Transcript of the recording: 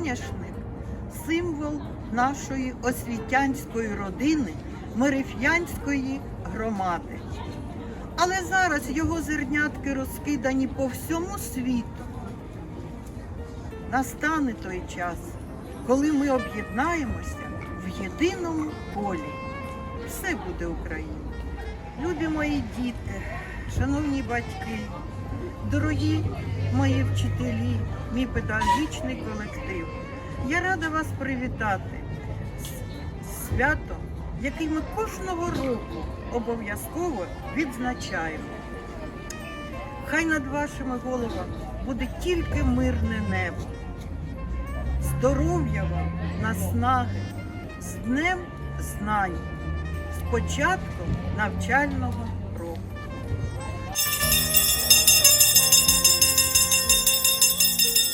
соняшник символ нашої освітянської родини, Мереф'янської громади. Але зараз його зернятки розкидані по всьому світу. Настане той час, коли ми об'єднаємося в єдиному полі. Все буде Україна. Любі мої діти, шановні батьки, дорогі мої вчителі, мій педагогічний колектив. Я рада вас привітати з святом, який ми кожного року обов'язково відзначаємо. Хай над вашими головами буде тільки мирне небо. Здоров'я вам, наснаги, з днем знань, з початком навчального